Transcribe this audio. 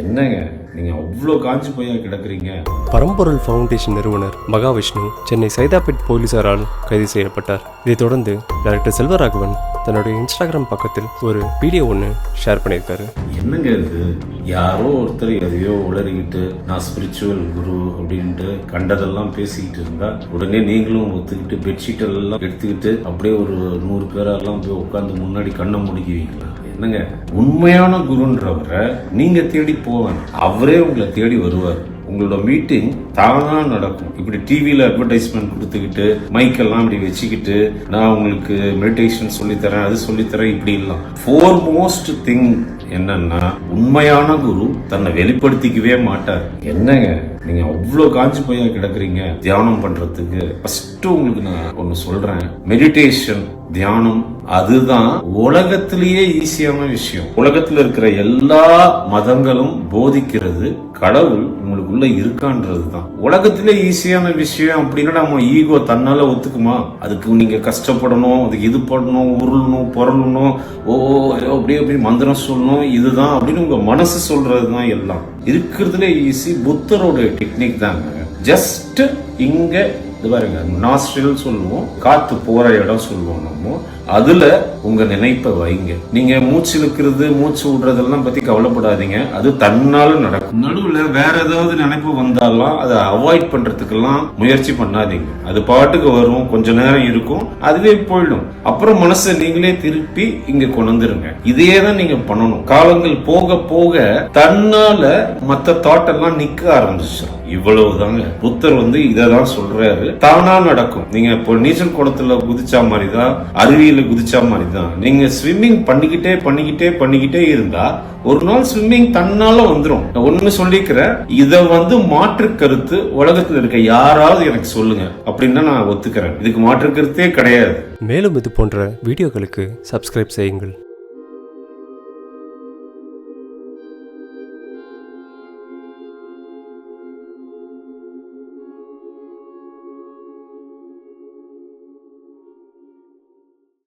என்னங்க? நீங்க அவ்வளோ காஞ்சி போயா கிடக்குறீங்க? பரம்பொருள் ஃபவுண்டேஷன் நிறுவனர் மகாவிஷ்ணு சென்னை சைதாப்பேட் போலீசாரால் கைது செய்யப்பட்டார். இதைத் தொடர்ந்து டைரக்டர் செல்வராகவன் தன்னுடைய இன்ஸ்டாகிராம் பக்கத்தில் ஒரு வீடியோ ஒன்று ஷேர் பண்ணியிருக்காரு. என்னங்க இது? யாரோ ஒருத்தர் எதையோ உளறிக்கிட்டு நான் ஸ்பிரிச்சுவல் குரு அப்படின்ட்டு கண்டதெல்லாம் பேசிக்கிட்டு இருந்தா உடனே நீங்களும் ஒத்துக்கிட்டு பெட்ஷீட் எல்லாம் எடுத்துக்கிட்டு அப்படியே ஒரு நூறு பேரெல்லாம் போய் உட்காந்து முன்னாடி கண்ணை முடிக்குவீங்களா? என்னங்க உண்மையான குருன்றவரை நீங்க தேடி போவேன் அவரே உங்களை தேடி வருவார். உங்களோட மீட்டிங் தானா நடக்கும். இப்படி டிவியில அட்வர்டைஸ்மெண்ட் கொடுத்துக்கிட்டு மைக்கெல்லாம் இப்படி வச்சுக்கிட்டு நான் உங்களுக்கு மெடிடேஷன் சொல்லித்தரேன் அது சொல்லித்தரேன் இப்படி இல்லாம் ஃபோர் மோஸ்ட் திங் என்னன்னா உண்மையான குரு தன்னை வெளிப்படுத்திக்கவே மாட்டார். என்னங்க? நீங்க அவ்வளோ காஞ்சி போயா கிடக்குறீங்க? தியானம் பண்றதுக்கு. ஃபர்ஸ்ட் உங்களுக்கு நான் ஒன்னு சொல்றேன். மெடிடேஷன் தியானம் அதுதான் உலகத்திலேயே ஈஸியான விஷயம். உலகத்தில் இருக்கிற எல்லா மதங்களும் போதிக்கிறது கடவுள் உங்களுக்குள்ள இருக்கான்றது தான் உலகத்திலே ஈஸியான விஷயம் அப்படின்னா நம்ம ஈகோ தன்னால ஒத்துக்குமா? அதுக்கு நீங்க கஷ்டப்படணும் அதுக்கு இது பண்ணணும் உருளணும் புரளணும் ஓ அப்படியே அப்படி மந்திரம் சொல்லணும் இதுதான் அப்படின்னு உங்க மனசு சொல்றது தான் எல்லாம். இருக்கிறதுலே ஈஸி புத்தரோட டெக்னிக் தாங்க. ஜஸ்ட் இங்க இது பாருங்க நாஸ்ட்ரில் சொல்லுவோம் காத்து போற இடம் சொல்லுவோம் நம்ம. அதுல உங்க நினைப்பை வைங்க. நீங்க மூச்சு இழுக்கிறது மூச்சு விடுறதெல்லாம் பத்தி கவலைப்படாதீங்க. அது தன்னால நடக்கும். நடுவுல வேற ஏதாவது நினைப்பு வந்தாலும் அதை அவாய்ட் பண்றதுக்கெல்லாம் முயற்சி பண்ணாதீங்க. அது பாட்டுக்கு வரும் கொஞ்ச நேரம் இருக்கும் அதுவே போயிடும். அப்புறம் மனசை நீங்களே திருப்பி இங்க கொண்டுருங்க இதையே தான் நீங்க பண்ணணும். காலங்கள் போக போக தன்னால மத்த தாட் எல்லாம் நிக்க ஆரம்பிச்சிடும் இவ்வளவு தாங்க புத்தர் வந்து இதை தான் சொல்றாரு. தானா நடக்கும். நீங்க இப்போ நீச்சல் குளத்துல குதிச்சா மாதிரி தான் அருவியில குதிச்சா மாதிரி தான் நீங்க ஸ்விம்மிங் பண்ணிக்கிட்டே பண்ணிக்கிட்டே பண்ணிக்கிட்டே இருந்தா ஒரு நாள் ஸ்விம்மிங் தன்னால வந்துடும் நான் ஒண்ணு சொல்லிக்கிறேன். இதை வந்து மாற்று கருத்து உலகத்தில் இருக்க யாராவது எனக்கு சொல்லுங்க. அப்படின்னு நான் ஒத்துக்கிறேன். இதுக்கு மாற்று கருத்தே கிடையாது. மேலும் இது போன்ற வீடியோக்களுக்கு சப்ஸ்கிரைப் செய்யுங்கள்.